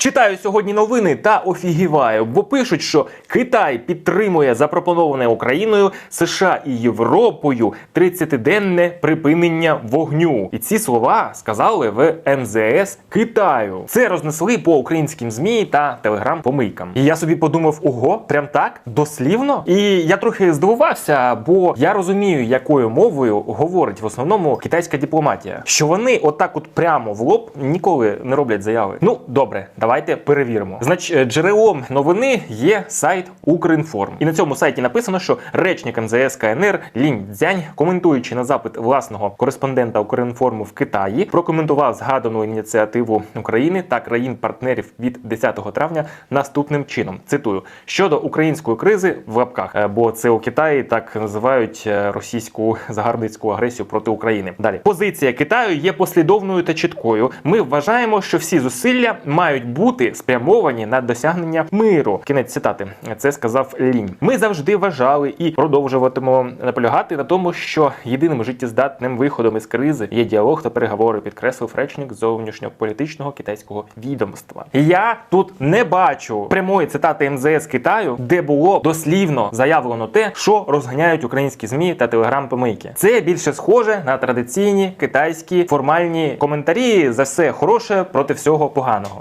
Читаю сьогодні новини та офігіваю, бо пишуть, що Китай підтримує запропоноване Україною, США і Європою 30-денне припинення вогню. І ці слова сказали в МЗС Китаю. Це рознесли по українським змі та телеграм-помийкам. І я собі подумав: ого, прям так дослівно. І я трохи здивувався, бо я розумію, якою мовою говорить в основному китайська дипломатія. Що вони отак, от прямо в лоб ніколи не роблять заяви. Ну добре, давайте перевіримо. Значить, е, джерелом новини є сайт Укрінформ. І на цьому сайті написано, що речник МЗС КНР Лінь Цзянь, коментуючи на запит власного кореспондента Укрінформу в Китаї, прокоментував згадану ініціативу України та країн-партнерів від 10 травня наступним чином. Цитую щодо української кризи в лапках, е, бо це у Китаї так називають е, російську загарбницьку агресію проти України. Далі позиція Китаю є послідовною та чіткою. Ми вважаємо, що всі зусилля мають бути спрямовані на досягнення миру. Кінець цитати. Це сказав Лінь. Ми завжди вважали і продовжуватимемо наполягати на тому, що єдиним життєздатним виходом із кризи є діалог та переговори, підкреслив речник зовнішньополітичного китайського відомства. Я тут не бачу прямої цитати МЗС Китаю, де було дослівно заявлено те, що розганяють українські змі та телеграм-помийки. Це більше схоже на традиційні китайські формальні коментарі за все хороше проти всього поганого.